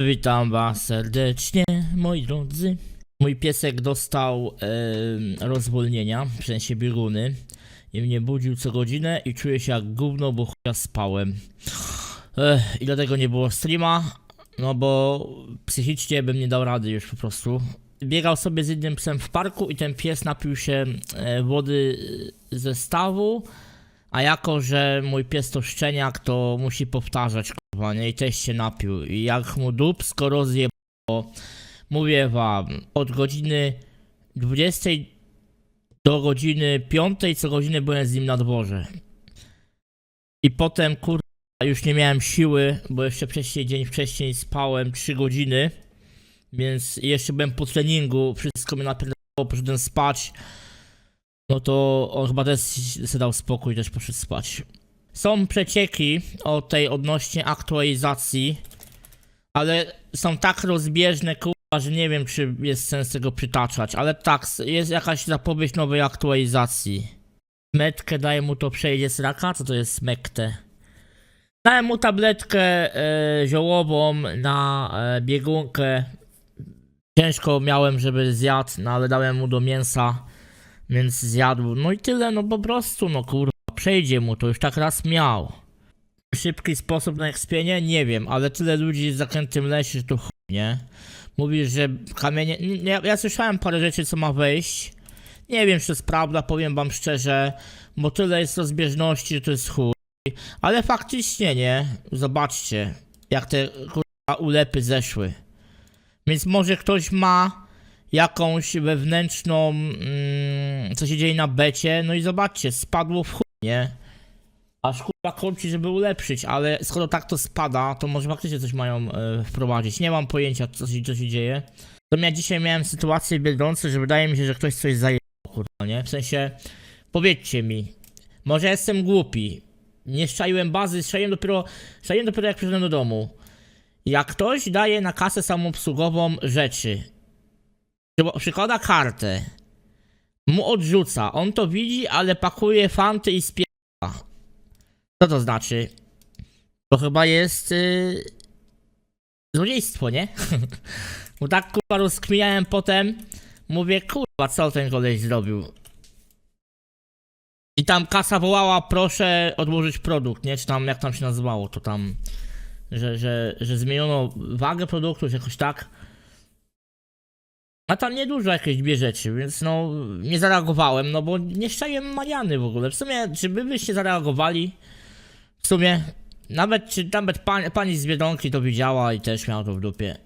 Witam was serdecznie, moi drodzy. Mój piesek dostał e, rozwolnienia, w sensie bieguny. I mnie budził co godzinę i czuję się jak gówno, bo chuja spałem. Ech, I dlatego nie było streama, no bo psychicznie bym nie dał rady już po prostu. Biegał sobie z innym psem w parku i ten pies napił się e, wody e, ze stawu. A jako, że mój pies to szczeniak, to musi powtarzać, kurwa, nie? I też się napił. I jak mu dupsko rozjebało, mówię wam, od godziny 20 do godziny 5 co godzinę byłem z nim na dworze. I potem, kurwa, już nie miałem siły, bo jeszcze wcześniej, dzień wcześniej spałem 3 godziny. Więc jeszcze byłem po treningu, wszystko mnie napierdalało, poszedłem spać. No to on chyba też sobie dał spokój, też poszedł spać. Są przecieki o tej odnośnie aktualizacji, ale są tak rozbieżne, kurwa, że nie wiem, czy jest sens tego przytaczać. Ale tak, jest jakaś zapowiedź nowej aktualizacji. Metkę daje mu to przejdzie z raka? Co to jest mekte? Dałem mu tabletkę e, ziołową na e, biegunkę. Ciężko miałem, żeby zjadł, no ale dałem mu do mięsa. Więc zjadł. No i tyle, no po prostu, no kurwa, przejdzie mu to, już tak raz miał. Szybki sposób na ekspienie? Nie wiem, ale tyle ludzi w zakrętym lesie, że to chuj, nie? Mówisz, że kamienie... nie, Ja, ja słyszałem parę rzeczy, co ma wejść. Nie wiem, czy to jest prawda, powiem wam szczerze, bo tyle jest rozbieżności, że to jest chuj. Ale faktycznie, nie? Zobaczcie, jak te kurwa ulepy zeszły. Więc może ktoś ma jakąś wewnętrzną, mm, co się dzieje na becie, no i zobaczcie, spadło w chuj, nie? Aż kurwa korci, żeby ulepszyć, ale skoro tak to spada, to może faktycznie coś mają e, wprowadzić. Nie mam pojęcia, co się, co się dzieje. To ja dzisiaj miałem sytuację biedzącą, że wydaje mi się, że ktoś coś zajęło, kurwa, nie? W sensie, powiedzcie mi, może jestem głupi, nie szczaiłem bazy, szczaiłem dopiero, szczaiłem dopiero jak przyszedłem do domu. Jak ktoś daje na kasę samoobsługową rzeczy, przykłada kartę, mu odrzuca, on to widzi, ale pakuje fanty i spiera. Co to znaczy? To chyba jest yy... złodziejstwo, nie? Bo tak kurwa rozkminiałem potem, mówię kurwa co ten koleś zrobił. I tam kasa wołała, proszę odłożyć produkt, nie? Czy tam, jak tam się nazywało, to tam, że, że, że zmieniono wagę produktu, czy jakoś tak. A tam niedużo jakieś dwie rzeczy, więc no nie zareagowałem, no bo nie szczaiłem Mariany w ogóle. W sumie, czy wy byście zareagowali? W sumie, nawet czy nawet pani, pani z Biedronki to widziała i też miała to w dupie.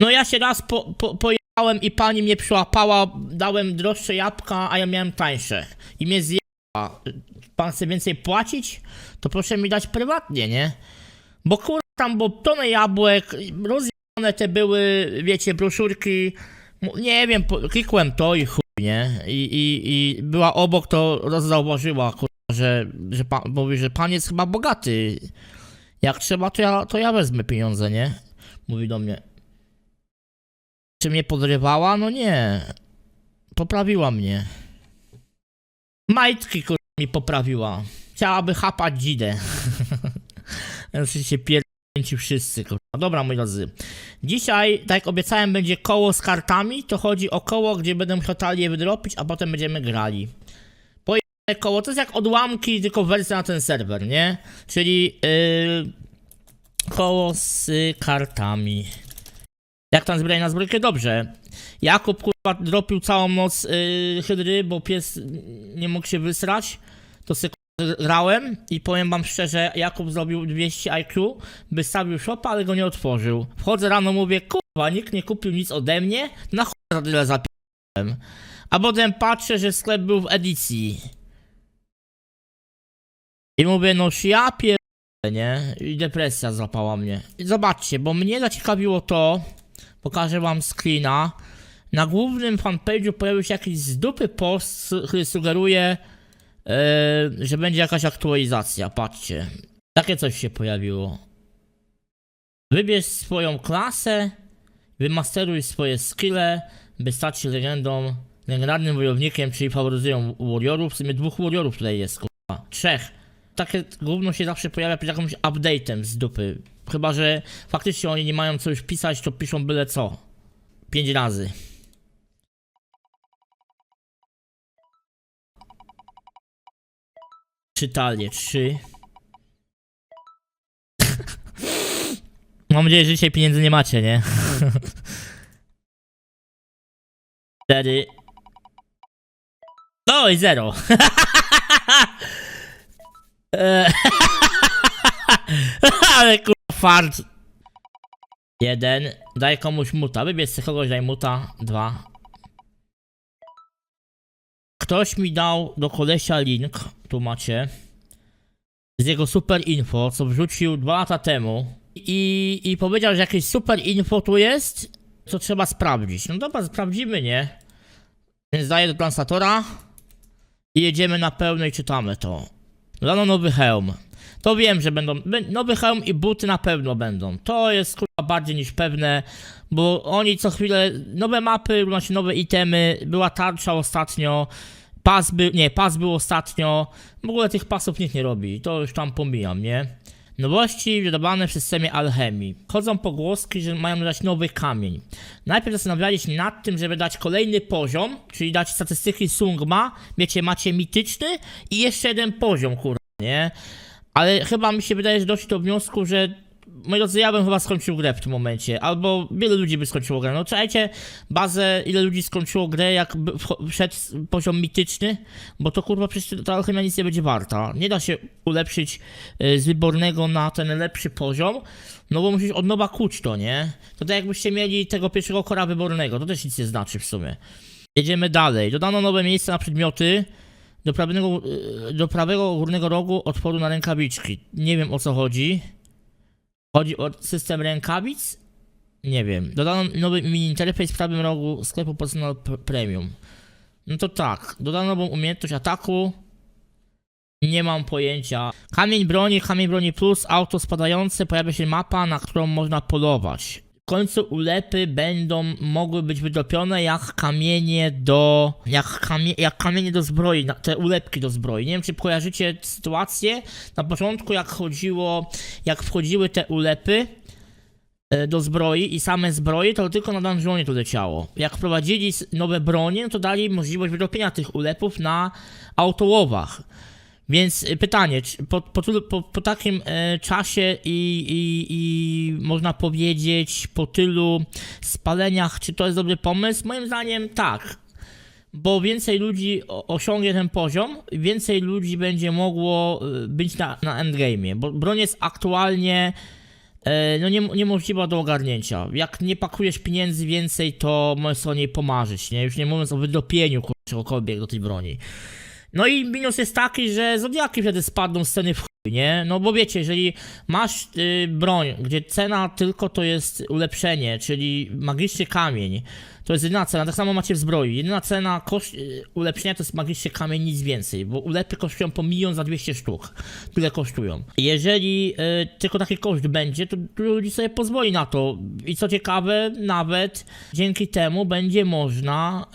No ja się raz po, po, pojechałem i pani mnie przyłapała, dałem droższe jabłka, a ja miałem tańsze. I mnie zjęła. Pan chce więcej płacić? To proszę mi dać prywatnie, nie? Bo kur... tam, bo tonę jabłek, rozjebane te były, wiecie, broszurki, Nie wiem, klikłem to i chuj, nie? I, i, i była obok, to zauważyła, kurwa, że, że pan, mówi, że pan jest chyba bogaty. Jak trzeba, to ja, to ja wezmę pieniądze, nie? Mówi do mnie. Czy mnie podrywała? No nie. Poprawiła mnie. Majtki, kurwa, mi poprawiła. Chciałaby chapać dzidę. Oczywiście pierdolnięci wszyscy, kurwa. Dobra, moi drodzy. Dzisiaj, tak jak obiecałem, będzie koło z kartami. To chodzi o koło, gdzie będę musiał talię wydropić, a potem będziemy grali. Pojemne koło to jest jak odłamki, tylko wersja na ten serwer, nie? Czyli yy, koło z kartami. Jak tam zbieraj na zbrojkę? Dobrze. Jakub kurwa dropił całą noc yy, hydry, bo pies nie mógł się wysrać. To sobie grałem i powiem wam szczerze, Jakub zrobił 200 IQ, wystawił shopa, ale go nie otworzył. Wchodzę rano, mówię, kurwa, nikt nie kupił nic ode mnie, na chuj za tyle zapisałem. A potem patrzę, że sklep był w edycji. I mówię, no ja pier... nie? I depresja złapała mnie. I zobaczcie, bo mnie zaciekawiło to, pokażę wam screena, na głównym fanpage'u pojawił się jakiś z dupy post, który sugeruje, Eee, że będzie jakaś aktualizacja, patrzcie. Takie coś się pojawiło. Wybierz swoją klasę, wymasteruj swoje skille, by stać się legendą, legendarnym wojownikiem, czyli faworyzują warriorów. W sumie dwóch warriorów tutaj jest, kurwa. Trzech. Takie gówno się zawsze pojawia przed jakimś update'em z dupy. Chyba, że faktycznie oni nie mają co już pisać, to piszą byle co. Pięć razy. Czytalnie, trzy. Mam nadzieję, że dzisiaj pieniędzy nie macie, nie? Cztery. No i zero. Ale kurwa fart. Jeden. Daj komuś muta. Wybierz sobie kogoś, daj muta. Dwa. Ktoś mi dał do kolesia link. Tu macie. Z jego super info, co wrzucił dwa lata temu. I, I powiedział, że jakieś super info tu jest, co trzeba sprawdzić. No dobra, sprawdzimy, nie? Więc daję do translatora. I jedziemy na pełno i czytamy to. Dano nowy hełm. To wiem, że będą. bę- Nowy hełm i buty na pewno będą. To jest kurwa bardziej niż pewne, bo oni co chwilę. Nowe mapy, znaczy nowe itemy. Była tarcza ostatnio. Pas był. Nie, pas był ostatnio. W ogóle tych pasów nikt nie robi. To już tam pomijam, nie? Nowości wydawane w systemie alchemii. Chodzą pogłoski, że mają dać nowy kamień. Najpierw zastanawiali się nad tym, żeby dać kolejny poziom, czyli dać statystyki Sungma, wiecie, macie mityczny i jeszcze jeden poziom, kurwa, nie? Ale chyba mi się wydaje, że doszli do wniosku, że moi drodzy, ja bym chyba skończył grę w tym momencie, albo wiele ludzi by skończyło grę. No czekajcie, bazę, ile ludzi skończyło grę, jak wszedł poziom mityczny, bo to kurwa przecież ta alchemia nic nie będzie warta. Nie da się ulepszyć y, z wybornego na ten lepszy poziom, no bo musisz od nowa kuć to, nie? To tak jakbyście mieli tego pierwszego kora wybornego, to też nic nie znaczy w sumie. Jedziemy dalej. Dodano nowe miejsca na przedmioty. Do prawego, y, do prawego górnego rogu otworu na rękawiczki. Nie wiem o co chodzi. Chodzi o system rękawic? Nie wiem. Dodano nowy mini interfejs w prawym rogu sklepu Personal Premium. No to tak. Dodano nową umiejętność ataku. Nie mam pojęcia. Kamień broni, kamień broni plus, auto spadające, pojawia się mapa, na którą można polować. Końcu ulepy będą mogły być wydopione jak kamienie do. Jak, kamie, jak kamienie do zbroi, te ulepki do zbroi. Nie wiem, czy kojarzycie sytuację. Na początku, jak chodziło, jak wchodziły te ulepy e, do zbroi i same zbroje, to tylko na dungeonie to leciało. Jak wprowadzili nowe bronie, to dali możliwość wydopienia tych ulepów na autołowach. Więc y, pytanie, po, po, po, po takim e, czasie i, i, i można powiedzieć po tylu spaleniach, czy to jest dobry pomysł? Moim zdaniem tak. Bo więcej ludzi osiągnie ten poziom, więcej ludzi będzie mogło y, być na, na endgame'ie, bo broń jest aktualnie e, no nie, niemożliwa do ogarnięcia. Jak nie pakujesz pieniędzy więcej, to możesz o niej pomarzyć, nie? Już nie mówiąc o wydopieniu czegokolwiek do tej broni. No i minus jest taki, że zodiaki wtedy spadną z ceny w nie? No bo wiecie, jeżeli masz y, broń, gdzie cena tylko to jest ulepszenie, czyli magiczny kamień, to jest jedyna cena, tak samo macie w zbroi. Jedyna cena koszt, y, ulepszenia to jest magiczny kamień, nic więcej, bo ulepy kosztują po milion za 200 sztuk. Tyle kosztują. Jeżeli y, tylko taki koszt będzie, to ludzi sobie pozwoli na to. I co ciekawe, nawet dzięki temu będzie można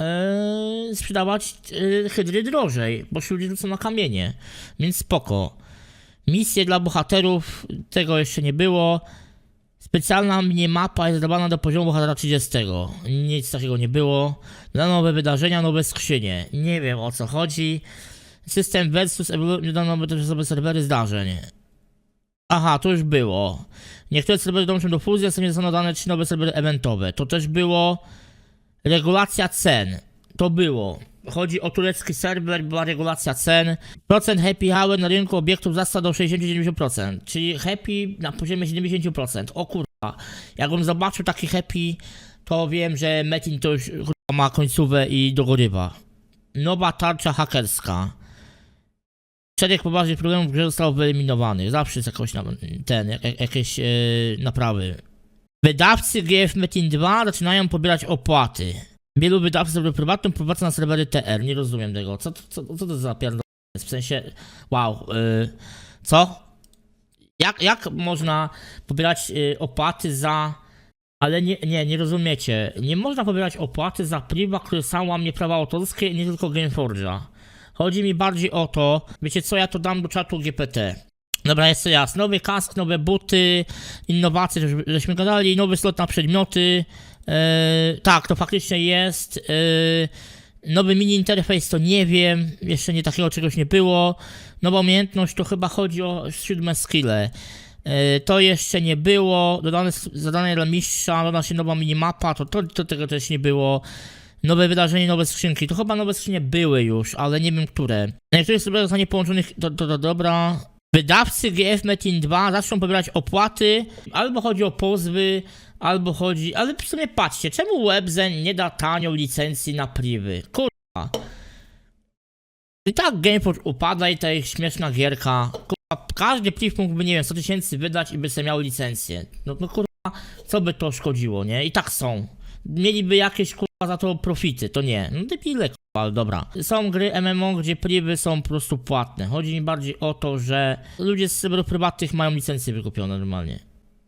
y, sprzedawać y, hydry drożej, bo się ludzie rzucą na kamienie. Więc spoko. Misje dla bohaterów, tego jeszcze nie było. Specjalna minimapa jest dodana do poziomu bohatera 30. Nic takiego nie było. Dodano nowe wydarzenia, nowe skrzynie. Nie wiem o co chodzi. System versus dodano też nowe serwery zdarzeń. Aha, to już było. Niektóre serwery dołączą do fuzji, następnie zostaną dodane trzy nowe serwery eventowe. To też było. Regulacja cen. To było. Chodzi o turecki serwer, była regulacja cen. Procent happy hour na rynku obiektów wzrasta do 60-70%, czyli happy na poziomie 70%. O kurwa, jakbym zobaczył taki happy, to wiem, że Metin to już kurwa, ma końcówę i dogorywa. Nowa tarcza hakerska. Szereg poważnych problemów w grze zostało wyeliminowanych. Zawsze jest jakoś ten, jak, jak, jakieś e, naprawy. Wydawcy GF Metin 2 zaczynają pobierać opłaty. Wielu wydawców prywatną prowadzę na serwery TR. Nie rozumiem tego. Co, co, co to za pierdol jest? W sensie, wow. y, co? Jak, jak można pobierać y, opłaty za... Ale nie, nie, nie rozumiecie. Nie można pobierać opłaty za priwa, który sam łamie prawa autorskie, nie tylko Gameforge'a. Chodzi mi bardziej o to, wiecie co, ja to dam do czatu GPT. Dobra, jest to jasne. Nowy kask, nowe buty, innowacje, żeśmy gadali, nowy slot na przedmioty. Eee, tak, to faktycznie jest. Eee, nowy mini interfejs to nie wiem, jeszcze nie takiego czegoś nie było. Nowa umiejętność to chyba chodzi o siódme skille. Eee, to jeszcze nie było. Dodane zadanie dla mistrza, doda się nowa minimapa, to, to, to tego też nie było. Nowe wydarzenie, nowe skrzynki. To chyba nowe skrzynie były już, ale nie wiem które. Niektórych sobie zostanie połączonych, to, to, to dobra. Wydawcy GF Metin 2 zaczną pobierać opłaty, albo chodzi o pozwy, albo chodzi... Ale w sumie patrzcie, czemu Webzen nie da tanio licencji na privy? Kurwa. I tak GamePod upada i ta ich śmieszna gierka. Kurwa, każdy priv mógłby, nie wiem, 100 tysięcy wydać i by sobie miał licencję. No, no kurwa, co by to szkodziło, nie? I tak są. Mieliby jakieś kurwa za to profity, to nie. No debile kurwa, ale dobra. Są gry MMO, gdzie privy są po prostu płatne. Chodzi mi bardziej o to, że ludzie z serwerów prywatnych mają licencje wykupione normalnie.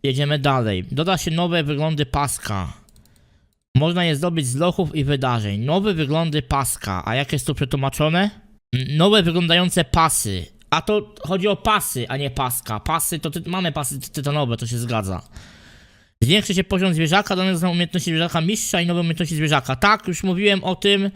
Jedziemy dalej. Doda się nowe wyglądy paska. Można je zdobyć z lochów i wydarzeń. Nowe wyglądy paska. A jak jest to przetłumaczone? N- Nowe wyglądające pasy. A to chodzi o pasy, a nie paska. Pasy to ty, mamy pasy ty- tytanowe, to się zgadza. Zwiększy się poziom zwierzaka, dane są umiejętności zwierzaka mistrza i nowe umiejętności zwierzaka. Tak, już mówiłem o tym,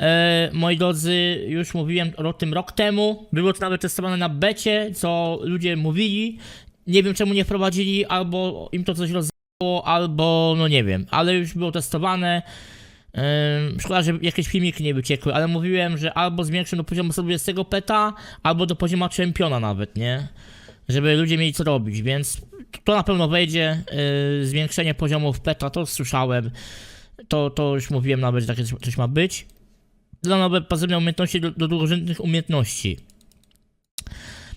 e, moi drodzy, już mówiłem o tym rok temu. Było to nawet testowane na becie, co ludzie mówili. Nie wiem czemu nie wprowadzili, albo im to coś rozdało, albo no nie wiem, ale już było testowane. Ym, szkoda, że jakieś filmiki nie wyciekły, ale mówiłem, że albo zwiększę do poziomu 120 peta, albo do poziomu czempiona nawet, nie? Żeby ludzie mieli co robić, więc to na pewno wejdzie. Yy, zwiększenie poziomów peta, to słyszałem. To, to już mówiłem nawet, że takie coś- coś ma być. Dla nowe pasywne umiejętności do, do długorzędnych umiejętności.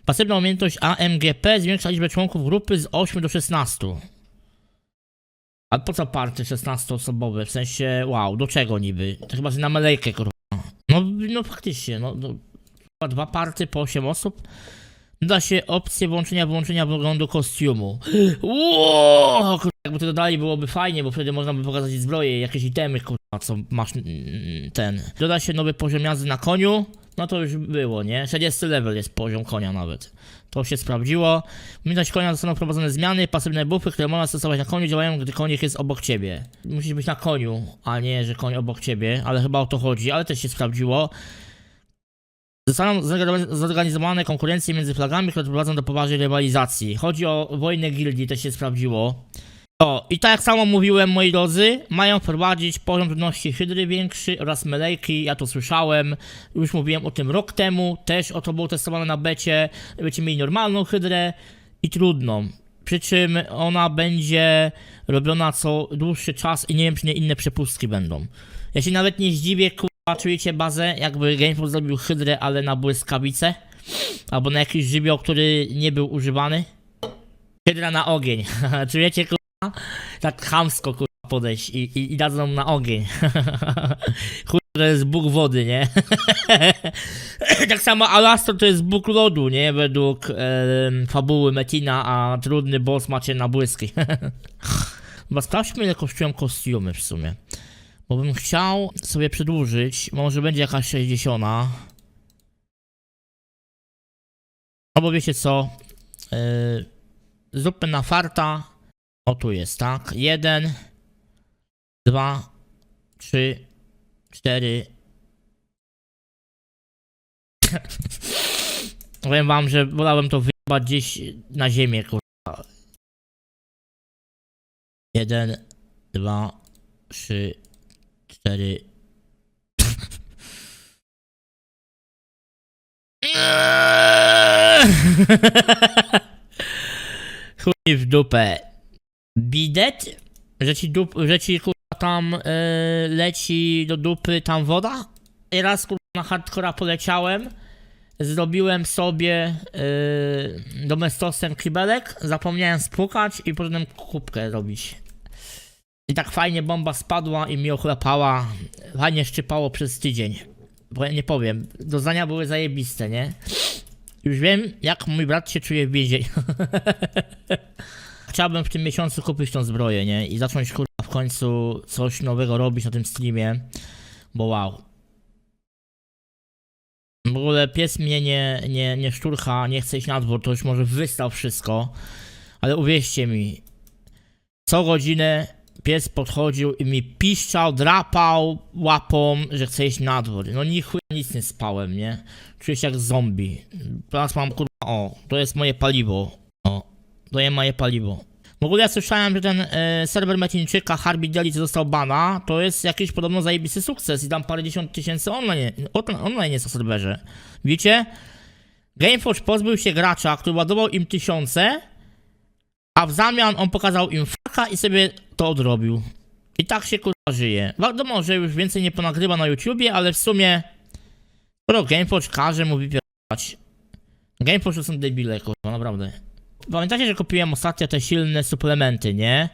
Pasywna umiejętność AMGP zwiększa liczbę członków grupy z 8 do 16. A po co party 16-osobowe? W sensie, wow, do czego niby? To chyba, że na melejkę, kurwa. No, no faktycznie, no, no chyba dwa party po 8 osób. Da się opcję włączenia, wyłączenia wyglądu kostiumu. Ło, kurwa, jakby to dodali byłoby fajnie, bo wtedy można by pokazać zbroje, jakieś itemy, kurwa, co masz mm, ten. Doda się nowy poziom jazdy na koniu. No to już było, nie? 40 level jest poziom konia nawet. To się sprawdziło. W umiejętności konia zostaną wprowadzone zmiany, pasywne buffy, które można stosować na koniu, działają, gdy konik jest obok ciebie. Musisz być na koniu, a nie, że koń obok ciebie, ale chyba o to chodzi, ale też się sprawdziło. Zostaną zorganizowane- konkurencje między flagami, które prowadzą do poważnej rywalizacji. Chodzi o wojnę gildii, też się sprawdziło. O, i tak jak samo mówiłem, moi drodzy, mają wprowadzić poziom trudności hydry większy oraz melejki, ja to słyszałem, już mówiłem o tym rok temu, też o to było testowane na becie, będziecie mieli normalną hydrę i trudną. Przy czym ona będzie robiona co dłuższy czas i nie wiem, czy nie inne przepustki będą. Ja się nawet nie zdziwię, czujecie bazę, jakby GameFox zrobił hydrę, ale na błyskawicę, albo na jakiś żywioł, który nie był używany. Hydra na ogień, czujecie, kurwa? tak chamsko kurwa podejść i, i, i dadzą na ogień. Kurwa, to jest Bóg wody, nie? tak samo Alastor to jest Bóg lodu, nie? Według fabuły Metina, a trudny boss macie na błyski. Chyba sprawdźmy ile kosztują kostiumy w sumie. Bo bym chciał sobie przedłużyć, może będzie jakaś 60. Albo wiecie co? Yy, zróbmy na farta. O tu jest, tak? Jeden, dwa, trzy, cztery. Powiem wam, że wolałem to wyjebać gdzieś na ziemię, kurwa. Jeden, dwa, trzy, cztery. Chuj w dupę. Bidet? Że ci, dup, że ci kurwa tam e, leci do dupy tam woda? I raz kurwa na hardcora poleciałem. Zrobiłem sobie yy, domestosem kibelek, zapomniałem spłukać i potem kubkę robić. I tak fajnie bomba spadła i mi ochlapała. Fajnie szczypało przez tydzień. Bo ja nie powiem, doznania były zajebiste, nie? Już wiem, jak mój brat się czuje w więzieniu. Chciałbym w tym miesiącu kupić tą zbroję, nie? I zacząć kurwa w końcu coś nowego robić na tym streamie. Bo wow. W ogóle pies mnie nie, nie, nie szturcha, nie chce iść na dwór, to już może wystał wszystko. Ale uwierzcie mi, co godzinę pies podchodził i mi piszczał, drapał łapą, że chce iść na dwór. No ni chuja nic nie spałem, nie? Czuję się jak zombie. Teraz mam kurwa, o, to jest moje paliwo. O, to jest moje paliwo. W ogóle ja słyszałem, że ten e, serwer Metińczyka Harbi Deli, co dostał bana, to jest jakiś podobno zajebisty sukces i tam parę dziesiąt tysięcy online, on- online jest na serwerze. Widzicie? Gameforge pozbył się gracza, który ładował im tysiące, a w zamian on pokazał im faka i sobie to odrobił. I tak się kurwa żyje. Wiadomo, że już więcej nie ponagrywa na YouTubie, ale w sumie skoro Gameforge każe mu wypierać. Gameforge to są debile, kurwa, naprawdę. Pamiętacie, że kupiłem ostatnio te silne suplementy, nie?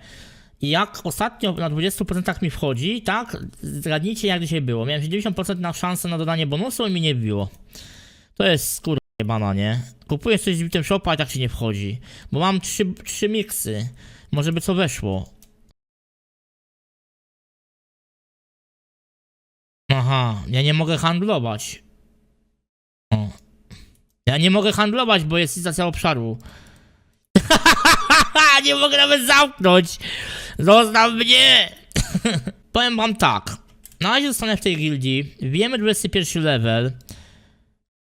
I jak ostatnio na 20% mi wchodzi, tak? Zgadnijcie jak dzisiaj było. Miałem 70% na szansę na dodanie bonusu i mi nie wbiło. To jest skóra jebana, nie? Kupuję coś w tym shopa i tak się nie wchodzi. Bo mam trzy, trzy miksy. Może by co weszło. Aha, ja nie mogę handlować. O. Ja nie mogę handlować, bo jest stacja obszaru. nie mogę nawet zamknąć. Zostaw mnie. Powiem wam tak. Na razie zostanę w tej gildii. Wiemy 21 level.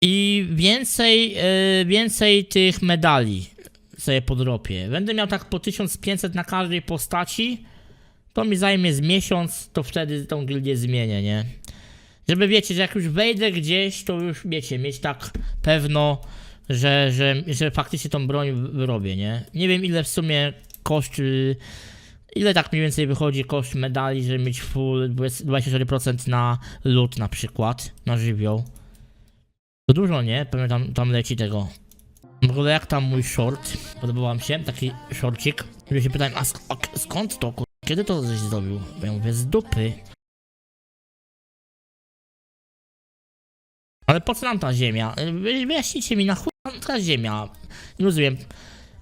I więcej, e, więcej tych medali sobie podrobię. Będę miał tak po 1500 na każdej postaci. To mi zajmie z miesiąc, to wtedy tą gildię zmienię, nie? Żeby wiecie, że jak już wejdę gdzieś, to już wiecie, mieć tak pewno, że, że, że faktycznie tą broń wy- wyrobię, nie? Nie wiem ile w sumie koszt, y, ile tak mniej więcej wychodzi koszt medali, żeby mieć full 20 24% na loot na przykład, na żywioł. To dużo, nie? Pewnie tam, tam leci tego. W ogóle jak tam mój short? Podobał wam się? Taki shorcik. Ludzie się pytają, a sk- a skąd to? Kiedy to żeś zrobił? Bo ja mówię, z dupy. Ale po co nam ta ziemia? Wy- Wyjaśnijcie mi, na chuj nam ta ziemia? Nie rozumiem.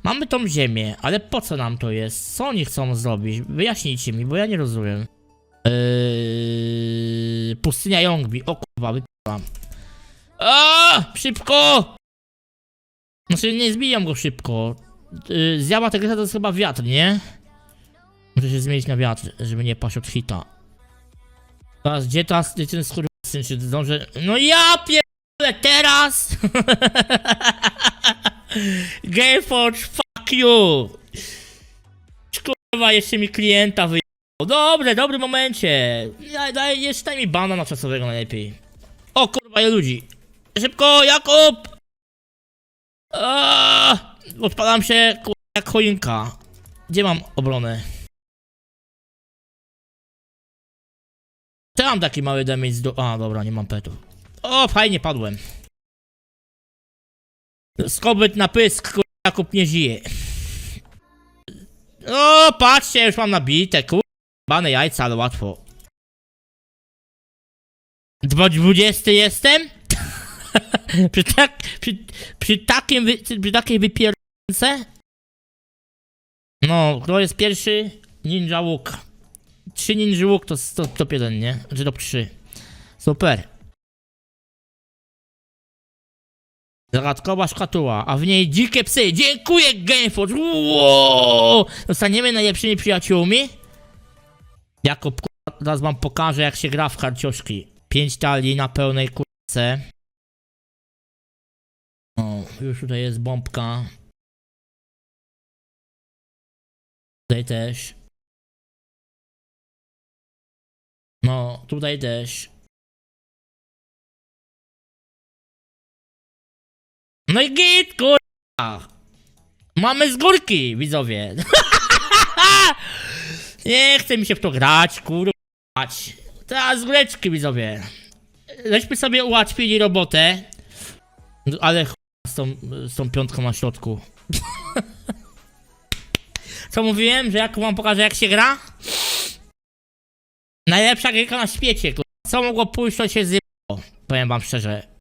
Mamy tą ziemię, ale po co nam to jest? Co oni chcą zrobić? Wyjaśnijcie mi, bo ja nie rozumiem. Yy, pustynia Yongbi. O kurwa, wypłam. A, szybko! Znaczy nie zbijam go szybko. Yy, zjawa tego to jest chyba wiatr, nie? Muszę się zmienić na wiatr, żeby nie paść od hita. Teraz gdzie teraz gdzie skurwysyn, czy zdążę... No ja pierdolę teraz! Gameforge, fuck you! Kurwa, jeszcze mi klienta wyjechał. Dobre, dobry momencie. Daj, daj, jeszcze daj mi bana na czasowego najlepiej. O kurwa, ja ludzi. Szybko, Jakub! Aaaa, się kurwa, jak choinka. Gdzie mam obronę? Mam taki mały damage do... A, dobra, nie mam petów. O, fajnie padłem. Skobyt na pysk, kurwa, Jakub nie żyje. O, patrzcie, już mam nabite, kurwa. Bane jajca, ale łatwo. Dwudziesty jestem? przy, tak, przy, przy takim wy, przy takiej wypierdce? No, kto jest pierwszy? Ninja Łuk. Trzy Ninja Łuk to, to top jeden, nie? Czy top trzy. Super. Zagadkowa szkatuła, a w niej dzikie psy. Dziękuję Gameforge. Wow! Zostaniemy najlepszymi przyjaciółmi? Kurwa, teraz wam pokażę jak się gra w karcioszki. Pięć talii na pełnej kurce. O, już tutaj jest bombka. Tutaj też. No, tutaj też. No i git, kurwa! Mamy z górki, widzowie. Nie chce mi się w to grać, kurwa. Teraz z góreczki, widzowie. Żeśmy sobie ułatwili robotę. No, Ale ch... z tą, z tą piątką na środku. Co mówiłem, że jak wam pokażę jak się gra? Najlepsza gierka na świecie, kurwa. Co mogło pójść, to się zjebało. Powiem wam szczerze.